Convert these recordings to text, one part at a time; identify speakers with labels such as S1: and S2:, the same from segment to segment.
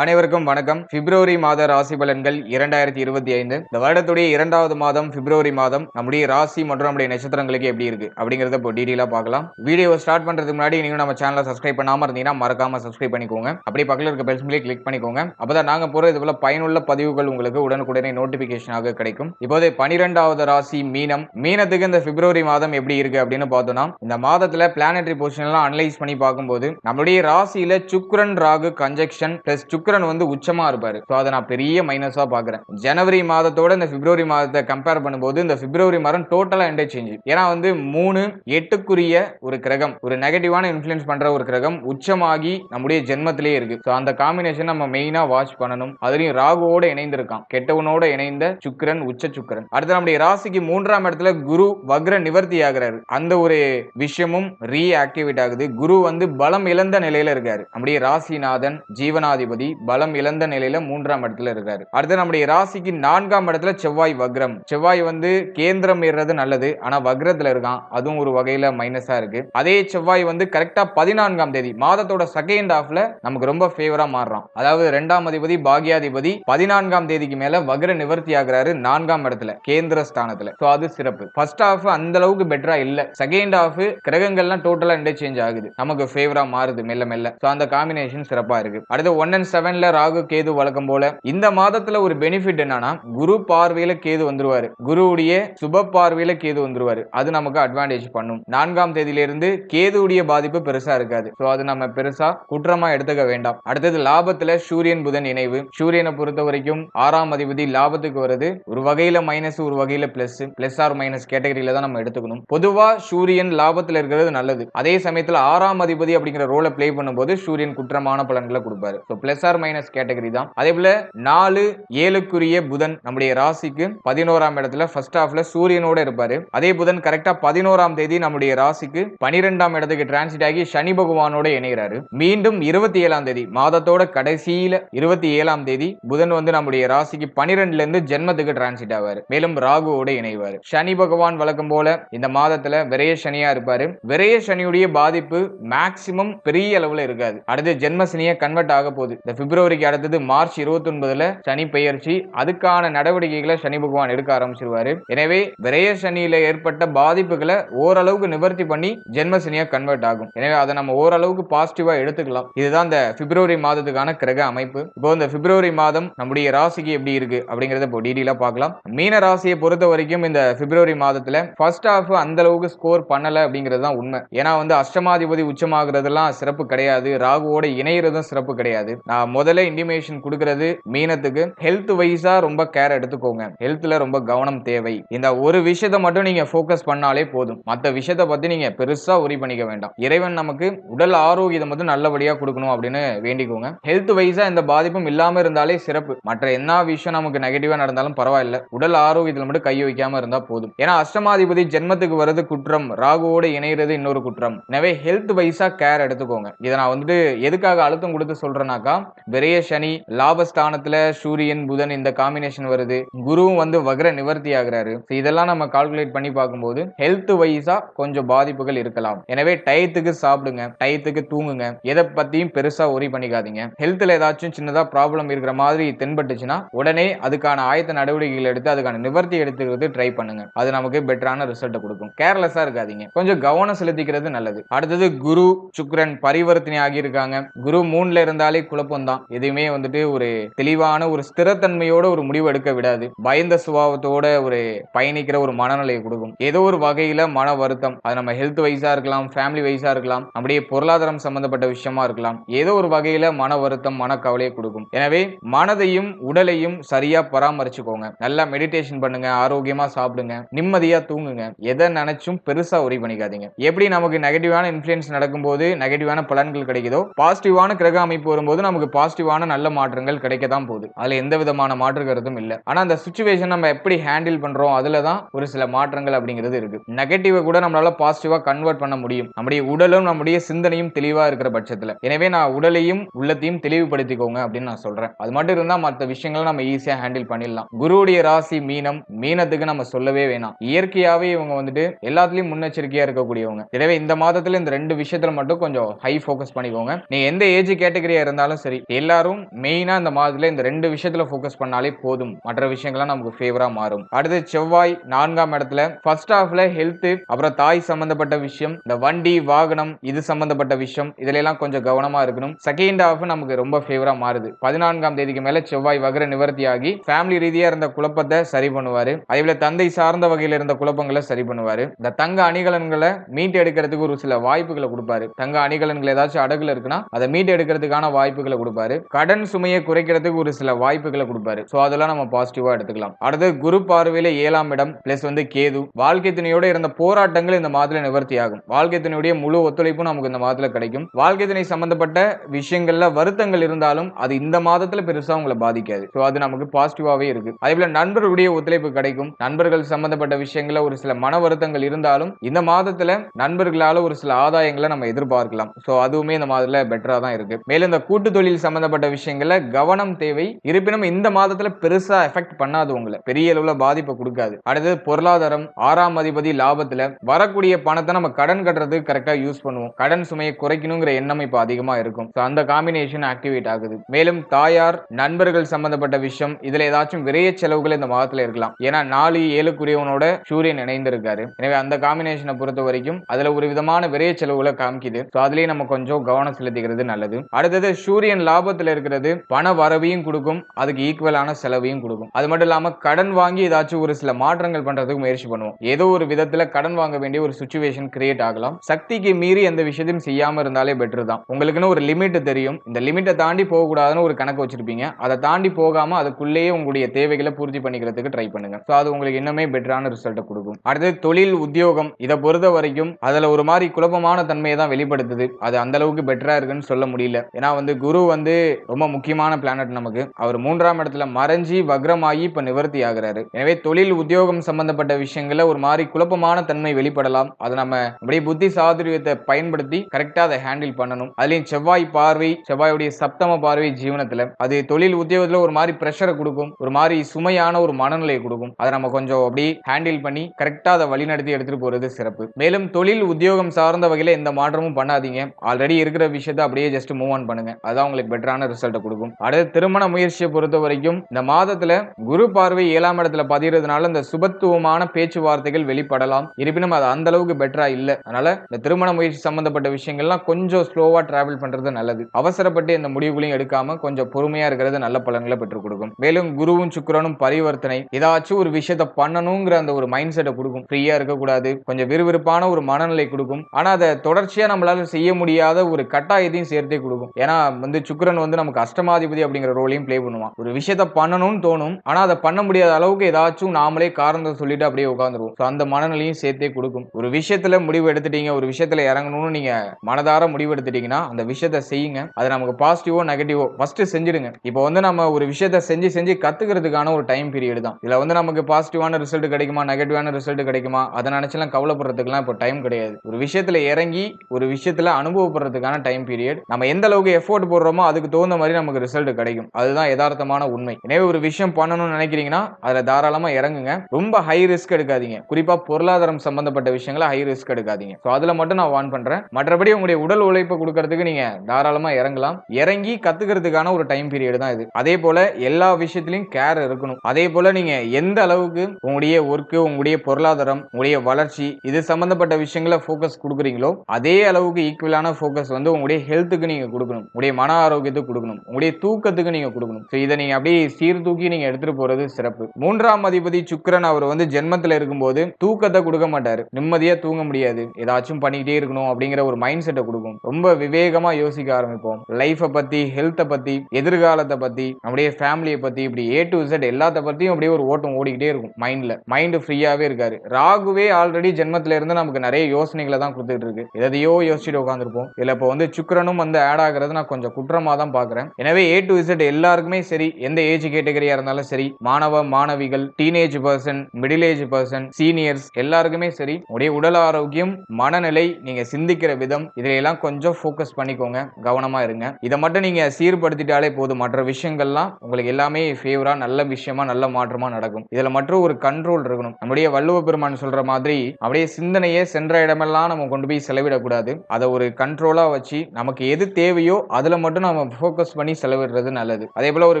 S1: அனைவருக்கும் வணக்கம். பிப்ரவரி மாத ராசி பலன்கள் இரண்டாயிரத்தி இருபத்தி ஐந்து. இந்த வருடத்துடைய இரண்டாவது மாதம் பிப்ரவரி மாதம் நம்முடைய ராசி மற்றும் நம்முடைய நட்சத்திரங்களுக்கு எப்படி இருக்கு அப்படிங்கறத இப்போ டீடெயிலா பார்க்கலாம். வீடியோ ஸ்டார்ட் பண்றதுக்கு முன்னாடி நீங்க நம்ம சேனலை சப்ஸ்கிரைப் பண்ணாம இருந்தீங்கன்னா மறக்காம சப்ஸ்கிரைப் பண்ணிக்கோங்க. அப்படி பக்கத்தில் இருக்க பெல் சிம்பிளை கிளிக் பண்ணிக்கோங்க. அப்பதான் நாங்க போற இது போல பயனுள்ள பதிவுகள் உங்களுக்கு உடனுக்குடனே நோட்டிபிகேஷனாக கிடைக்கும். இப்போது பனிரெண்டாவது ராசி மீனம். மீனத்துக்கு இந்த பிப்ரவரி மாதம் எப்படி இருக்கு அப்படின்னு பார்த்தோம்னா இந்த மாதத்துல பிளானட்டரி பொசிஷன் எல்லாம் அனலைஸ் பண்ணி பார்க்கும்போது நம்மளுடைய ராசியில சுக்ரன் ராகு கன்ஜெக்ஷன் பிளஸ் சுக்கிரன் வந்து உச்சமா இருப்பாரு. ஸோ அதை நான் பெரிய மைனஸா பாக்குறேன். ஜனவரி மாதத்தோட இந்த பிப்ரவரி மாதத்தை கம்பேர் பண்ணும்போது இந்த பிப்ரவரி மாதம் டோட்டலா எண்டே சேஞ்ச் ஏன்னா வந்து மூணு எட்டுக்குரிய ஒரு கிரகம் ஒரு நெகட்டிவான இன்ஃபுளுன்ஸ் பண்ற ஒரு கிரகம் உச்சமாகி நம்முடைய ஜென்மத்திலேயே இருக்கு. ஸோ அந்த காம்பினேஷன் நம்ம மெயினா வாட்ச் பண்ணணும். அதுலயும் ராகுவோட இணைந்திருக்கான். கெட்டவனோட இணைந்த சுக்கிரன் உச்ச சுக்கிரன். அடுத்து நம்முடைய ராசிக்கு மூன்றாம் இடத்துல குரு வக்ர நிவர்த்தி ஆகிறாரு. அந்த ஒரு விஷயமும் ரீஆக்டிவேட் ஆகுது. குரு வந்து பலம் இழந்த நிலையில இருக்காரு. நம்முடைய ராசிநாதன் ஜீவனாதிபதி பலம் இழந்த நிலையில மூன்றாம் இடத்துல இருக்காரு. அடுத்து நம்முடைய ராசிக்கு நான்காம் இடத்துல செவ்வாய் வக்ரம். செவ்வாய் வந்து கேந்திரம் ஏறுறது நல்லது. ஆனா வக்ரத்துல இருக்கான். அதுவும் ஒரு வகையில மைனஸா இருக்கு. அதே செவ்வாய் வந்து கரெக்டா பதினான்காம் தேதி மாதத்தோட செகண்ட் ஹாஃப்ல நமக்கு ரொம்ப ஃபேவரா மாறுறான். அதாவது ரெண்டாம் அதிபதி பாக்யாதிபதி பதினான்காம் தேதிக்கு மேல வக்ர நிவர்த்தி ஆகுறாரு நான்காம் இடத்துல கேந்திர ஸ்தானத்துல. சோ அது சிறப்பு. ஃபர்ஸ்ட் ஹாஃப் அந்த அளவுக்கு பெட்டரா இல்ல. செகண்ட் ஹாஃப் கிரகங்கள்லாம் டோட்டலா இன்டர்சேஞ்ச் ஆகுது. நமக்கு ஃபேவரா மாறுது மெல்ல மெல்ல. சோ அந்த காம்பினேஷன் சிறப்பா இருக்கு. அடுத்து ஒன் அண்ட் செவன் செவன்ல ராகு கேது வழக்கம் போல இந்த மாதத்துல ஒரு பெனிஃபிட் என்னன்னா குரு பார்வையில கேது வந்துருவாரு. குருவுடைய சுப பார்வையில கேது வந்துருவாரு. அது நமக்கு அட்வான்டேஜ் பண்ணும். நான்காம் தேதியிலிருந்து கேதுடைய பாதிப்பு பெருசா இருக்காது. சோ அது நம்ம பெருசா குற்றமா எடுத்துக்க வேண்டாம். அடுத்தது லாபத்துல சூரியன் புதன் இணைவு. சூரியனை பொறுத்த வரைக்கும் ஆறாம் அதிபதி லாபத்துக்கு வருது ஒரு வகையில மைனஸ் ஒரு வகையில பிளஸ் பிளஸ் ஆர் மைனஸ் கேட்டகரியில தான் நம்ம எடுத்துக்கணும். பொதுவா சூரியன் லாபத்துல இருக்கிறது நல்லது. அதே சமயத்துல ஆறாம் அதிபதி அப்படிங்கிற ரோலை பிளே பண்ணும்போது சூரியன் குற்றமான பலன்களை கொடுப்பாரு. So plus or minus category தான். அதே போல நாலு ஏழுக்குரிய புதன் நம்முடைய ராசிக்கு பதினோராம் இடத்துல ஃபர்ஸ்ட் ஹாஃப்ல சூரியனோட இருப்பாரு. அதே புதன் கரெக்டா பதினோராம் தேதி நம்முடைய ராசிக்கு பனிரெண்டாம் இடத்துக்கு டிரான்சிட் ஆகி சனி பகவானோட இணைகிறாரு மீண்டும் இருபத்தி ஏழாம் தேதி மாதத்தோட கடைசியில இருபத்தி ஏழாம் தேதி புதன் வந்து நம்முடைய ராசிக்கு பனிரெண்டுல இருந்து ஜென்மத்துக்கு டிரான்சிட் ஆவார். மேலும் ராகுவோட இணைவாரு. சனி பகவான் வழக்கம் போல இந்த மாதத்துல விரைய சனியா இருப்பாரு. விரைய சனியுடைய பாதிப்பு மேக்சிமம் பெரிய அளவுல இருக்காது. அடுத்து ஜென்ம சனியா கன்வெர்ட் ஆக போகுது. இந்த பிப்ரவரிக்கு அடுத்தது மார்ச் இருபத்தி ஒன்பதுல சனி பெயர்ச்சி. அதுக்கான நடவடிக்கைகளை சனி பகவான் எடுக்க ஆரம்பிச்சிருவாரு. எனவே விரைய சனியில ஏற்பட்ட பாதிப்புகளை ஓரளவுக்கு நிவர்த்தி பண்ணி ஜென்ம சனியா கன்வெர்ட் ஆகும். எனவே அதை நம்ம ஓரளவுக்கு பாசிட்டிவா எடுத்துக்கலாம். இதுதான் இந்த பிப்ரவரி மாதத்துக்கான கிரக அமைப்பு. இப்போ இந்த பிப்ரவரி மாதம் நம்முடைய ராசிக்கு எப்படி இருக்கு அப்படிங்கறத இப்போ டீடெயிலா பார்க்கலாம். மீன ராசியை பொறுத்த வரைக்கும் இந்த பிப்ரவரி மாதத்துல ஃபர்ஸ்ட் ஹாஃப் அந்த அளவுக்கு ஸ்கோர் பண்ணல அப்படிங்கிறது தான் உண்மை. ஏன்னா வந்து அஷ்டமாதிபதி உச்சமாகிறதெல்லாம் சிறப்பு கிடையாது. ராகுவோட இணையறதும் சிறப்பு கிடையாது. நான் முதல்ல இன்டிமேஷன் கொடுக்கறது மீனத்துக்கு. ஹெல்த் வைஸா ரொம்ப கேர் எடுத்துக்கோங்க. ஹெல்த்ல ரொம்ப கவனம் தேவை. இந்த ஒரு விஷயத்தை மட்டும் நீங்க ஃபோக்கஸ் பண்ணாலே போதும். மற்ற விஷயத்தை பத்தி நீங்க பெருசா உரி பண்ணிக்க வேண்டாம். இறைவன் நமக்கு உடல் ஆரோக்கியத்தை மட்டும் நல்லபடியா கொடுக்கணும் அப்படின்னு வேண்டிக்கோங்க. ஹெல்த் வைஸா இந்த பாதிப்பும் இல்லாம இருந்தாலே சிறப்பு. மற்ற என்ன விஷயம் நமக்கு நெகட்டிவா நடந்தாலும் பரவாயில்ல. உடல் ஆரோக்கியத்தில் மட்டும் கை வைக்காம இருந்தா போதும். ஏன்னா அஷ்டமாதிபதி ஜென்மத்துக்கு வர்றது குற்றம். ராகுவோடு இணைகிறது இன்னொரு குற்றம். எனவே ஹெல்த் வைஸா கேர் எடுத்துக்கோங்க. இதை நான் வந்துட்டு எதுக்காக அழுத்தம் கொடுத்து சொல்றேனாக்கா விரைய சனி லாபஸ்தானத்துல சூரியன் புதன் இந்த காம்பினேஷன் வருது. குருவும் வந்து வக்ர நிவர்த்தி ஆகுறாரு. இதெல்லாம் நம்ம கால்குலேட் பண்ணி பார்க்கும்போது ஹெல்த் வைஸா கொஞ்சம் பாதிப்புகள் இருக்கலாம். எனவே டயத்துக்கு சாப்பிடுங்க டயத்துக்கு தூங்குங்க. எதை பத்தியும் பெருசா ஒரி பண்ணிக்காதீங்க. ஹெல்த்ல ஏதாச்சும் சின்னதா ப்ராப்ளம் இருக்கிற மாதிரி தென்பட்டுச்சுன்னா உடனே அதுக்கான ஆயத்த நடவடிக்கைகள் எடுத்து அதுக்கான நிவர்த்தி எடுத்துக்கிறது ட்ரை பண்ணுங்க. அது நமக்கு பெட்டரான ரிசல்ட்டை கொடுக்கும். கேர்லெஸ்ஸா இருக்காதீங்க. கொஞ்சம் கவனம் செலுத்திக்கிறது நல்லது. அடுத்தது குரு சுக்ரன் பரிவர்த்தனை ஆகியிருக்காங்க. குரு மூணுல இருந்தாலே குழப்பம் தான். எதுவுமே வந்துட்டு ஒரு தெளிவான ஒரு ஸ்திரத்தன்மையோட ஒரு முடிவு எடுக்க விடாது. பயந்த சுபாவத்தோட ஒரு பயணிக்கிற ஒரு மனநிலையை கொடுக்கும். ஏதோ ஒரு வகையில மன வருத்தம் அது நம்ம ஹெல்த் வைஸா இருக்கலாம் ஃபேமிலி வைஸா இருக்கலாம் அப்படியே பொருளாதாரம் சம்பந்தப்பட்ட விஷயமா இருக்கலாம். ஏதோ ஒரு வகையில மன வருத்தம் மன கவலையை கொடுக்கும். எனவே மனதையும் உடலையும் சரியா பராமரிச்சுக்கோங்க. நல்லா மெடிடேஷன் பண்ணுங்க ஆரோக்கியமா சாப்பிடுங்க நிம்மதியா தூங்குங்க. எதை நினைச்சும் பெருசா உரி பண்ணிக்காதீங்க. எப்படி நமக்கு நெகட்டிவான இன்ஃபுளுன்ஸ் நடக்கும்போது நெகட்டிவான பலன்கள் கிடைக்குதோ பாசிட்டிவான கிரக அமைப்பு வரும்போது நமக்கு பாசிட்டிவான நல்ல மாற்றங்கள் கிடைக்க தான் போகுது. அதுல எந்த விதமான மாற்று கருத்தும் இல்லை. ஆனா அந்த சுச்சுவேஷன் நம்ம எப்படி ஹேண்டில் பண்றோம் அதுல தான் ஒரு சில மாற்றங்கள் அப்படிங்கிறது இருக்கு. நெகட்டிவை கூட நம்மளால பாசிட்டிவா கன்வெர்ட் பண்ண முடியும். நம்முடைய உடலும் நம்முடைய சிந்தனையும் தெளிவா இருக்கிற பட்சத்துல. எனவே நான் உடலையும் உள்ளத்தையும் தெளிவுபடுத்திக்கோங்க அப்படின்னு நான் சொல்றேன். அது மட்டும் இருந்தா மற்ற விஷயங்களை நம்ம ஈஸியா ஹேண்டில் பண்ணிடலாம். குருவுடைய ராசி மீனம் மீனத்துக்கு நம்ம சொல்லவே வேணாம். இயற்கையாவே இவங்க வந்துட்டு எல்லாத்துலயும் முன்னெச்சரிக்கையா இருக்கக்கூடியவங்க. எனவே இந்த மாதத்துல இந்த ரெண்டு விஷயத்துல மட்டும் கொஞ்சம் ஹை ஃபோக்கஸ் பண்ணிக்கோங்க. நீங்க எந்த ஏஜ் கேட்டகரியா இருந்தாலும் சரி எல்லாரும் மெயினா இந்த மாதத்துல இந்த ரெண்டு விஷயத்துல ஃபோக்கஸ் பண்ணாலே போதும். மற்ற விஷயங்கள்லாம் நமக்கு ஃபேவரா மாறும். அடுத்து செவ்வாய் நான்காம் இடத்துல ஃபர்ஸ்ட் ஹாஃப்ல ஹெல்த் அப்புறம் தாய் சம்பந்தப்பட்ட விஷயம் இந்த வண்டி வாகனம் இது சம்பந்தப்பட்ட விஷயம் இதுல எல்லாம் கொஞ்சம் கவனமா இருக்கணும். செகண்ட் ஹாஃப் நமக்கு ரொம்ப ஃபேவரா மாறுது. பதினான்காம் தேதிக்கு மேல செவ்வாய் வகர நிவர்த்தியாகி ஃபேமிலி ரீதியா இருந்த குழப்பத்தை சரி பண்ணுவாரு. அதே போல தந்தை சார்ந்த வகையில இருந்த குழப்பங்களை சரி பண்ணுவாரு. இந்த தங்க அணிகலன்களை மீட்டு எடுக்கிறதுக்கு ஒரு சில வாய்ப்புகளை கொடுப்பாரு. தங்க அணிகலன்கள் ஏதாச்சும் அடகுல இருக்குன்னா அதை மீட்டு எடுக்கிறதுக்கான வாய்ப்புகளை கொடுப்பாரு. கடன் சுமையை குறைக்கிறதுக்கு ஒரு சில வாய்ப்புகளை கொடுப்பாரு. ஸோ அதெல்லாம் நம்ம பாசிட்டிவா எடுத்துக்கலாம். அடுத்து குரு பார்வையில ஏழாம் இடம் பிளஸ் வந்து கேது. வாழ்க்கை துணையோட இருந்த போராட்டங்கள் இந்த மாதத்துல நிவர்த்தி ஆகும். வாழ்க்கை துணையுடைய முழு ஒத்துழைப்பும் நமக்கு இந்த மாதத்துல கிடைக்கும். வாழ்க்கை துணை சம்பந்தப்பட்ட விஷயங்கள்ல வருத்தங்கள் இருந்தாலும் அது இந்த மாதத்துல பெருசா உங்களை பாதிக்காது. ஸோ அது நமக்கு பாசிட்டிவாவே இருக்கு. அதே போல நண்பர்களுடைய ஒத்துழைப்பு கிடைக்கும். நண்பர்கள் சம்பந்தப்பட்ட விஷயங்கள ஒரு சில மன வருத்தங்கள் இருந்தாலும் இந்த மாதத்துல நண்பர்களால ஒரு சில ஆதாயங்களை நம்ம எதிர்பார்க்கலாம். சோ அதுவுமே இந்த மாதத்துல பெட்டரா தான் இருக்கு. மேலும் இந்த கூட்டு தொழில் சம்பந்தப்பட்ட விஷயங்கள கவனம் தேவை. இருப்பினும் இந்த மாதத்துல பெருசா எஃபெக்ட் பண்ணாது உங்களை. பெரிய அளவுல பாதிப்பை கொடுக்காது. அடுத்தது பொருளாதாரம் ஆறாம் அதிபதி லாபத்துல வரக்கூடிய பணத்தை நம்ம கடன் கட்டுறதுக்கு கரெக்டா யூஸ் பண்ணுவோம். கடன் சுமையை குறைக்கணுங்கிற எண்ணம் இப்ப அதிகமா இருக்கும். அந்த காம்பினேஷன் ஆக்டிவேட் ஆகுது. மேலும் தாயார் நண்பர்கள் சம்பந்தப்பட்ட விஷயம் இதுல ஏதாச்சும் விரைய செலவுகள் இந்த மாதத்துல இருக்கலாம். ஏன்னா நாலு ஏழுக்குரியவனோட சூரியன் இணைந்திருக்காரு. எனவே அந்த காம்பினேஷனை பொறுத்த வரைக்கும் அதுல ஒரு விதமான விரைய செலவுகளை காமிக்குது. அதுலயே நம்ம கொஞ்சம் கவனம் செலுத்திக்கிறது நல்லது. அடுத்தது சூரியன் லாபத்தில் இருக்கிறது பண வரவையும் கொடுக்கும் அதுக்கு ஈக்குவலான செலவையும் கொடுக்கும். அது மட்டும் இல்லாமல் கடன் வாங்கி ஏதாச்சும் ஒரு சில மாற்றங்கள் பண்ணுறதுக்கு முயற்சி பண்ணுவோம். ஏதோ ஒரு விதத்தில் கடன் வாங்க வேண்டிய ஒரு சுச்சுவேஷன் கிரியேட் ஆகலாம். சக்திக்கு மீறி எந்த விஷயத்தையும் செய்யாமல் இருந்தாலே பெட்டர் தான். உங்களுக்குன்னு ஒரு லிமிட் தெரியும். இந்த லிமிட்டை தாண்டி போகக்கூடாதுன்னு ஒரு கணக்கு வச்சிருப்பீங்க. அதை தாண்டி போகாமல் அதுக்குள்ளேயே உங்களுடைய தேவைகளை பூர்த்தி பண்ணிக்கிறதுக்கு ட்ரை பண்ணுங்க. ஸோ அது உங்களுக்கு இன்னுமே பெட்டரான ரிசல்ட்டை கொடுக்கும். அடுத்து தொழில் உத்தியோகம். இதை பொறுத்த வரைக்கும் அதில் ஒரு மாதிரி குழப்பமான தன்மையை தான் வெளிப்படுத்துது. அது அந்த அளவுக்கு பெட்டராக இருக்குன்னு சொல்ல முடியல. ஏன்னா வந்து குரு வந்து வந்து ரொம்ப முக்கியமான பிளானட் நமக்கு. அவர் மூன்றாம் இடத்துல மறைஞ்சி வக்ரமாகி இப்ப நிவர்த்தி ஆகுறாரு. எனவே தொழில் உத்தியோகம் சம்பந்தப்பட்ட விஷயங்கள்ல ஒரு மாதிரி குழப்பமான தன்மை வெளிப்படலாம். அதை நம்ம அப்படியே புத்தி சாதுரியத்தை பயன்படுத்தி கரெக்டா அதை ஹேண்டில் பண்ணணும். அதுலயும் செவ்வாய் பார்வை செவ்வாயுடைய சப்தம பார்வை ஜீவனத்துல. அது தொழில் உத்தியோகத்துல ஒரு மாதிரி ப்ரெஷரை கொடுக்கும். ஒரு மாதிரி சுமையான ஒரு மனநிலையை கொடுக்கும். அதை நம்ம கொஞ்சம் அப்படியே ஹேண்டில் பண்ணி கரெக்டா அதை வழிநடத்தி எடுத்துட்டு போறது சிறப்பு. மேலும் தொழில் உத்தியோகம் சார்ந்த வகையில எந்த மாற்றமும் பண்ணாதீங்க. ஆல்ரெடி இருக்கிற விஷயத்த அப்படியே ஜஸ்ட் மூவ் ஆன் பண்ணுங்க. அதான் உங்களுக்கு பெட்டரான ரிசல்ட்டை கொடுக்கும். அடுத்து திருமண முயற்சியை பொறுத்த வரைக்கும் இந்த மாதத்துல குரு பார்வை ஏழாம் இடத்துல பதிகிறதுனால இந்த சுபத்துவமான பேச்சுவார்த்தைகள் வெளிப்படலாம். இருப்பினும் அது அந்த அளவுக்கு பெட்டரா இல்ல. அதனால இந்த திருமண முயற்சி சம்பந்தப்பட்ட விஷயங்கள்லாம் கொஞ்சம் ஸ்லோவா டிராவல் பண்றது நல்லது. அவசரப்பட்டு இந்த முடிவுகளையும் எடுக்காம கொஞ்சம் பொறுமையா இருக்கிறது நல்ல பலன்களை பெற்றுக் கொடுக்கும். மேலும் குருவும் சுக்கிரனும் பரிவர்த்தனை ஏதாச்சும் ஒரு விஷயத்த பண்ணணுங்கிற அந்த ஒரு மைண்ட் செட்டை கொடுக்கும். ஃப்ரீயா இருக்கக்கூடாது கொஞ்சம் விறுவிறுப்பான ஒரு மனநிலை கொடுக்கும். ஆனா அதை தொடர்ச்சியா நம்மளால செய்ய முடியாத ஒரு கட்டாயத்தையும் சேர்த்தே கொடுக்கும். ஏன்னா வந்து சுக்கரன் வந்து நமக்கு அஷ்டமாதிபதி அப்படிங்கிற ரோலையும் ப்ளே பண்ணுவான். ஒரு விஷயத்த பண்ணணும்னு தோணும் ஆனா அதை பண்ண முடியாத அளவுக்கு ஏதாச்சும் நாமளே காரணத்தை சொல்லிட்டு அப்படியே உட்காந்துருவோம் ஸோ அந்த மனநிலையும் சேர்த்தே கொடுக்கும். ஒரு விஷயத்துல முடிவு எடுத்துட்டீங்க ஒரு விஷயத்துல இறங்கணும்னு நீங்க மனதார முடிவு எடுத்துட்டீங்கன்னா அந்த விஷயத்த செய்யுங்க. அது நமக்கு பாசிட்டிவோ நெகட்டிவோ ஃபர்ஸ்ட் செஞ்சிடுங்க. இப்போ வந்து நம்ம ஒரு விஷயத்த செஞ்சு செஞ்சு கத்துக்கிறதுக்கான ஒரு டைம் பீரியட் தான். இதுல வந்து நமக்கு பாசிட்டிவான ரிசல்ட் கிடைக்குமா நெகட்டிவான ரிசல்ட் கிடைக்குமா அதை நினைச்செல்லாம் கவலைப்படுறதுக்குலாம் இப்போ டைம் கிடையாது. ஒரு விஷயத்துல இறங்கி ஒரு விஷயத்துல அனுபவப்படுறதுக்கான டைம் பீரியட் நம்ம எந்த அளவுக்கு எஃபோர்ட் போடுறோமோ அதுக்கு தகுந்த மாதிரி நமக்கு ரிசல்ட் கிடைக்கும். அதுதான் யதார்த்தமான உண்மை. எனவே ஒரு விஷயம் பண்ணணும்னு நினைக்கிறீங்கன்னா அதுல தாராளமா இறங்குங்க. ரொம்ப ஹை ரிஸ்க் எடுக்காதீங்க. குறிப்பா பொருளாதாரம் சம்பந்தப்பட்ட விஷயங்களை ஹை ரிஸ்க் எடுக்காதீங்க. ஸோ அதுல மட்டும் நான் வான் பண்றேன். மற்றபடி உங்களுடைய உடல் உழைப்பை கொடுக்கறதுக்கு நீங்க தாராளமா இறங்கலாம். இறங்கி கத்துக்கிறதுக்கான ஒரு டைம் பீரியட் தான் இது. அதே போல எல்லா விஷயத்திலையும் கேர் இருக்கணும். அதே போல நீங்க எந்த அளவுக்கு உங்களுடைய ஒர்க்கு உங்களுடைய பொருளாதாரம் உங்களுடைய வளர்ச்சி இது சம்பந்தப்பட்ட விஷயங்களை ஃபோக்கஸ் கொடுக்குறீங்களோ அதே அளவுக்கு ஈக்குவலான ஃபோக்கஸ் வந்து உங்களுடைய ஹெல்த்துக்கு நீங்க கொடுக்கணும். உங்களுடைய மன ஆரோக்கியத்துக்கு கொடுக்கணும். உங்களுடைய தூக்கத்துக்கு நீங்க கொடுக்கணும். ஸோ இதை நீங்க அப்படியே சீர்தூக்கி நீங்க எடுத்துட்டு போறது சிறப்பு. மூன்றாம் அதிபதி சுக்கரன் அவர் வந்து ஜென்மத்தில் இருக்கும்போது தூக்கத்தை கொடுக்க மாட்டார். நிம்மதியா தூங்க முடியாது. ஏதாச்சும் பண்ணிக்கிட்டே இருக்கணும் அப்படிங்கிற ஒரு மைண்ட் செட்டை கொடுக்கும். ரொம்ப விவேகமா யோசிக்க ஆரம்பிப்போம். லைஃபை பத்தி ஹெல்த்தை பத்தி எதிர்காலத்தை பத்தி நம்முடைய ஃபேமிலியை பத்தி இப்படி ஏ டு இசட் எல்லாத்த பத்தியும் அப்படியே ஒரு ஓட்டம் ஓடிக்கிட்டே இருக்கும் மைண்ட்ல மைண்ட் ஃப்ரீயாவே இருக்காரு. ராகுவே ஆல்ரெடி ஜென்மத்துல இருந்து நமக்கு நிறைய யோசனைகளை தான் கொடுத்துட்டு இருக்கு. எதையோ யோசிச்சுட்டு உட்காந்துருப்போம் இதுல இப்போ வந்து சுக்கரனும் வந்து ஆட் ஆகிறது நான் கொஞ்சம் குற்றம் தான் பாக்குறேன் எனவே ஏ டு இசட் எல்லாருக்குமே சரி எந்த ஏஜ் கேட்டகரியாக இருந்தாலும் சரி மாணவ மாணவிகள் teenage person middle age person seniors எல்லாருக்குமே சரி உடைய உடல் ஆரோக்கியம் மனநிலை நீங்க சிந்திக்கிற விதம் இதுல எல்லாம் கொஞ்சம் ஃபோக்கஸ் பண்ணிக்கோங்க கவனமா இருங்க. இதை மட்டும் நீங்கள் சீர்படுத்திட்டாலே போதும். மற்ற விஷயங்கள்லாம் உங்களுக்கு எல்லாமே ஃபேவராக நல்ல விஷயமா நல்ல மாற்றமா நடக்கும். இதுல மற்றும் ஒரு கண்ட்ரோல் இருக்கணும். நம்முடைய வள்ளுவ பெருமான் சொல்ற மாதிரி அப்படியே சிந்தனையே சென்ற இடமெல்லாம் நம்ம கொண்டு போய் செலவிடக்கூடாது. அதை ஒரு கண்ட்ரோலாக வச்சு நமக்கு எது தேவையோ அதுல மட்டும் நம்ம நம்ம ஃபோக்கஸ் பண்ணி செலவிடுறது நல்லது. அதே போல ஒரு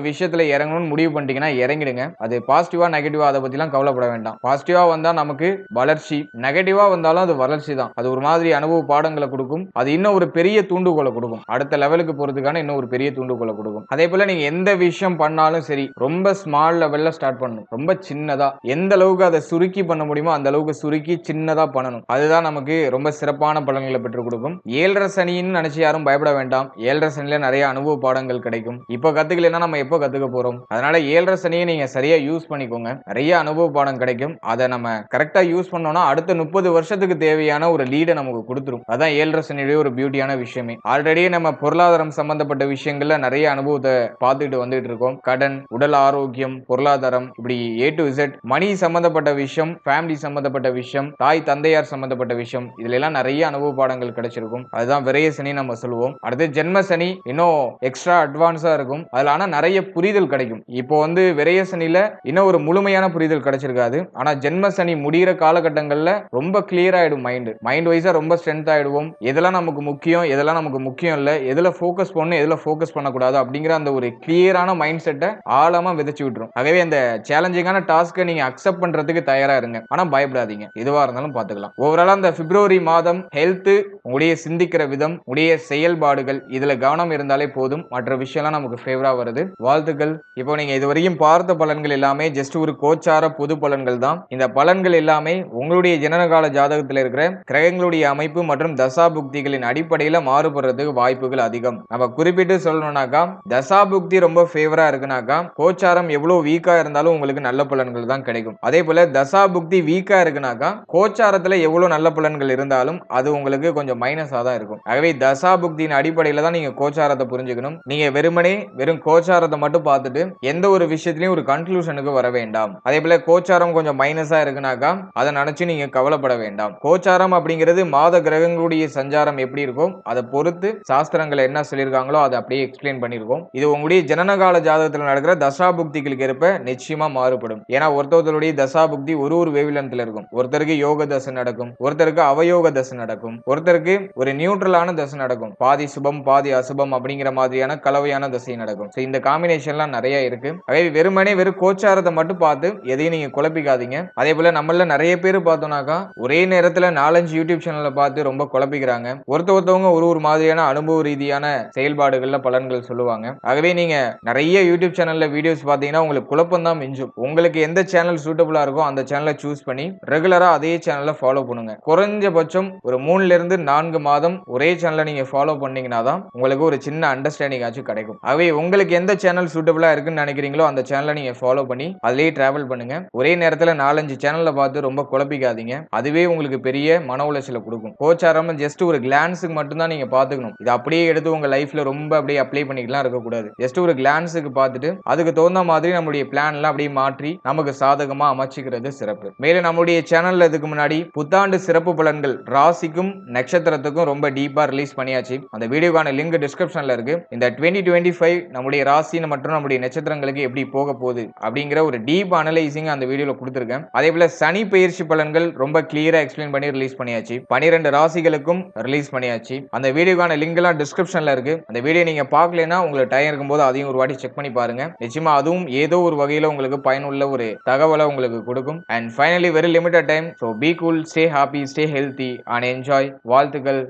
S1: விஷயத்துல இறங்கணும்னு முடிவு பண்ணிட்டீங்கன்னா இறங்கிடுங்க. அது பாசிட்டிவா நெகட்டிவா அதை பத்திலாம் கவலைப்பட வேண்டாம். பாசிட்டிவா வந்தா நமக்கு வளர்ச்சி. நெகட்டிவா வந்தாலும் அது வளர்ச்சி தான். அது ஒரு மாதிரி அனுபவ பாடங்களை கொடுக்கும். அது இன்னும் ஒரு பெரிய தூண்டுகோலை கொடுக்கும். அடுத்த லெவலுக்கு போறதுக்கான இன்னும் ஒரு பெரிய தூண்டுகோலை கொடுக்கும். அதே போல நீங்க எந்த விஷயம் பண்ணாலும் சரி ரொம்ப ஸ்மால் லெவல்ல ஸ்டார்ட் பண்ணணும். ரொம்ப சின்னதா. எந்த அளவுக்கு அதை சுருக்கி பண்ண முடியுமோ அந்த அளவுக்கு சுருக்கி சின்னதா பண்ணணும். அதுதான் நமக்கு ரொம்ப சிறப்பான பலன்களை பெற்றுக் கொடுக்கும். ஏழரை சனின்னு நினைச்சு யாரும் பயப்பட வேண்டாம். ஏழரை சனில நிறைய அனுபவ பாடங்கள் கிடைக்கும். இப்போ கத்துக்கலன்னா நம்ம எப்போ கத்துக்க போறோம்? அதனால ஏழரை சனியை நீங்க சரியா யூஸ் பண்ணிக்கோங்க. நிறைய அனுபவ பாடம் கிடைக்கும். அதை நம்ம கரெக்டா யூஸ் பண்ணோம்னா அடுத்த முப்பது வருஷத்துக்கு தேவையான ஒரு லீடை நமக்கு கொடுத்துரும். அதான் ஏழரை சனியுடைய ஒரு பியூட்டியான விஷயமே. ஆல்ரெடி நம்ம பொருளாதாரம் சம்பந்தப்பட்ட விஷயங்கள்ல நிறைய அனுபவத்தை பார்த்துட்டு வந்துட்டு இருக்கோம். கடன் உடல் ஆரோக்கியம் பொருளாதாரம் இப்படி ஏ டு இசட் மணி சம்பந்தப்பட்ட விஷயம் ஃபேமிலி சம்பந்தப்பட்ட விஷயம் தாய் தந்தையார் சம்பந்தப்பட்ட விஷயம் இதுல எல்லாம் நிறைய அனுபவ பாடங்கள் கிடைச்சிருக்கும். அதுதான் விரைய சனி நம்ம சொல்லுவோம். அடுத்து ஜென்ம சனி இன்னும் எக்ஸ்ட்ரா அட்வான்ஸா இருக்கும். அதுல ஆனா நிறைய புரிதல் கிடைக்கும். இப்போ வந்து விரைய சனியில இன்னும் ஒரு முழுமையான புரிதல் கிடைச்சிருக்காது. ஆனா ஜென்ம சனி முடிகிற காலகட்டங்கள்ல ரொம்ப கிளியர் ஆயிடும் மைண்ட் மைண்ட் வைஸா ரொம்ப ஸ்ட்ரென்த் ஆயிடுவோம். எதெல்லாம் நமக்கு முக்கியம் எதெல்லாம் நமக்கு முக்கியம் இல்ல எதுல ஃபோக்கஸ் பண்ணணும் எதுல ஃபோக்கஸ் பண்ணக்கூடாது அப்படிங்கிற அந்த ஒரு கிளியரான மைண்ட் செட்டை ஆழமா விதைச்சு விட்டுரும். ஆகவே அந்த சேலஞ்சிங்கான டாஸ்க்கை நீங்க அக்செப்ட் பண்றதுக்கு தயாரா இருங்க. ஆனா பயப்படாதீங்க. எதுவா இருந்தாலும் பாத்துக்கலாம். ஓவராலா அந்த பிப்ரவரி மாதம் ஹெல்த் உங்களுடைய சிந்திக்கிற விதம் உடைய செயல்பாடுகள் இதுல கவனம் இருந்தால் போதும். மற்ற விஷயம்லாம் நமக்கு ஃபேவராக வருது. வாழ்த்துக்கள். இப்போ நீங்க இது வரைக்கும் பார்த்த பலன்கள் எல்லாமே ஜஸ்ட் ஒரு கோச்சார பொது பலன்கள் தான். இந்த பலன்கள் எல்லாமே உங்களுடைய ஜனனகால ஜாதகத்தில் இருக்கிற கிரகங்களுடைய அமைப்பு மற்றும் தசா புக்திகளின் அடிப்படையில் மாறுபடுறதுக்கு வாய்ப்புகள் அதிகம். நம்ம குறிப்பிட்டு சொல்லணும்னாக்கா தசாபுக்தி ரொம்ப ஃபேவராக இருக்குனாக்கா கோச்சாரம் எவ்வளோ வீக்காக இருந்தாலும் உங்களுக்கு நல்ல பலன்கள் தான் கிடைக்கும். அதே போல தசா புக்தி வீக்காக இருக்குனாக்கா கோச்சாரத்தில் எவ்வளவு நல்ல பலன்கள் இருந்தாலும் அது உங்களுக்கு கொஞ்சம் மைனஸாக தான் இருக்கும். ஆகவே தசாபுக்தியின் அடிப்படையில் தான் நீங்கள் கோச்சாரத்தை புரிஞ்சுக்கணும். நீங்க வெறுமனே வெறும் கோச்சாரத்தை மட்டும் பார்த்துட்டு எந்த ஒரு விஷயத்திலையும் ஒரு கன்க்ளூஷனுக்கு வர வேண்டாம். அதே போல கோச்சாரம் கொஞ்சம் மைனஸா இருக்குனாக்கா அதை நினைச்சு நீங்க கவலைப்பட வேண்டாம். கோச்சாரம் அப்படிங்கிறது மாத கிரகங்களுடைய சஞ்சாரம் எப்படி இருக்கும் அதை பொறுத்து சாஸ்திரங்கள் என்ன சொல்லியிருக்காங்களோ அதை அப்படியே எக்ஸ்பிளைன் பண்ணியிருக்கோம். இது உங்களுடைய ஜனனகால ஜாதகத்தில் நடக்கிற தசாபுக்திகளுக்கு ஏற்ப நிச்சயமா மாறுபடும். ஏன்னா ஒருத்தருடைய தசாபுக்தி ஒரு ஒரு வேவிலன்ஸ்ல இருக்கும். ஒருத்தருக்கு யோக தசை நடக்கும். ஒருத்தருக்கு அவயோக தசை நடக்கும். ஒருத்தருக்கு ஒரு நியூட்ரலான தசை நடக்கும். பாதி சுபம் பாதி அசுபம் அப்படிங்கிற மாதிரியான கலவையான தசை நடக்கும். ஸோ இந்த காம்பினேஷன்லாம் நிறைய இருக்கு. அதே வெறுமனே வெறும் கோச்சாரத்தை மட்டும் பார்த்து எதையும் நீங்க குழப்பிக்காதீங்க. அதே போல நம்மள நிறைய பேர் பார்த்தோம்னாக்கா ஒரே நேரத்துல நாலஞ்சு யூடியூப் சேனலை பார்த்து ரொம்ப குழப்பிக்கிறாங்க. ஒருத்த ஒருத்தவங்க ஒரு ஒரு மாதிரியான அனுபவ ரீதியான செயல்பாடுகள்ல பலன்கள் சொல்லுவாங்க. ஆகவே நீங்க நிறைய யூடியூப் சேனல்ல வீடியோஸ் பார்த்தீங்கன்னா உங்களுக்கு குழப்பம் தான் மிஞ்சும். உங்களுக்கு எந்த சேனல் சூட்டபுளா இருக்கோ அந்த சேனலை சூஸ் பண்ணி ரெகுலரா அதே சேனலை ஃபாலோ பண்ணுங்க. குறைஞ்சபட்சம் ஒரு மூணுல இருந்து நான்கு மாதம் ஒரே சேனலை நீங்க ஃபாலோ பண்ணீங்கன்னா தான் உங்களுக்கு ஒரு சின்ன அண்டர்ஸ்டாண்டிங் ஆச்சும் கிடைக்கும். ஆகவே உங்களுக்கு எந்த சேனல் சூட்டபிளா இருக்குன்னு நினைக்கிறீங்களோ அந்த சேனலை நீங்க ஃபாலோ பண்ணி அதுலேயே டிராவல் பண்ணுங்க. ஒரே நேரத்துல நாலஞ்சு சேனல்ல பார்த்து ரொம்ப குழப்பிக்காதீங்க. அதுவே உங்களுக்கு பெரிய மன உளைச்சலை கொடுக்கும். கோச்சாரம் ஜஸ்ட் ஒரு கிளான்ஸுக்கு மட்டும்தான் நீங்க பாத்துக்கணும் இது அப்படியே எடுத்து உங்க லைஃப்ல ரொம்ப அப்படியே அப்ளை பண்ணிக்கலாம் இருக்கக்கூடாது. ஜஸ்ட் ஒரு கிளான்ஸுக்கு பார்த்துட்டு அதுக்கு தகுந்த மாதிரி நம்மளுடைய பிளான்லாம் அப்படியே மாற்றி நமக்கு சாதகமா அமைச்சிக்கிறது சிறப்பு. மேலும் நம்மளுடைய சேனல்ல இதுக்கு முன்னாடி புத்தாண்டு சிறப்பு பலன்கள் ராசிக்கும் நட்சத்திரத்துக்கும் ரொம்ப டீப்பா ரிலீஸ் பண்ணியாச்சு. அந்த வீடியோக்கான லிங்க் டிஸ்கிரிப்ஷன்ல இருக்குது இந்த டுவெண்ட்டி டுவெண்ட்டி ஃபைவ் நம்முடைய ராசி மற்றும் நம்முடைய நட்சத்திரங்களுக்கு எப்படி போக போகுது அப்படிங்கிற ஒரு டீப் அனலைசிங் அந்த வீடியோவில் கொடுத்துருக்கேன். அதே போல சனி பயிற்சி பலன்கள் ரொம்ப கிளியராக எக்ஸ்பிளைன் பண்ணி ரிலீஸ் பண்ணியாச்சு. பனிரெண்டு ராசிகளுக்கும் ரிலீஸ் பண்ணியாச்சு. அந்த வீடியோக்கான லிங்க் எல்லாம் டிஸ்கிரிப்ஷன்ல இருக்கு. அந்த வீடியோ நீங்க பார்க்கலனா உங்களுக்கு டைம் இருக்கும்போது அதையும் ஒரு வாட்டி செக் பண்ணி பாருங்க. நிச்சயமா அதுவும் ஏதோ ஒரு வகையில் உங்களுக்கு பயனுள்ள ஒரு தகவலை உங்களுக்கு கொடுக்கும். And finally very limited time so be cool stay happy stay healthy and enjoy வாழ்த்துக்கள்.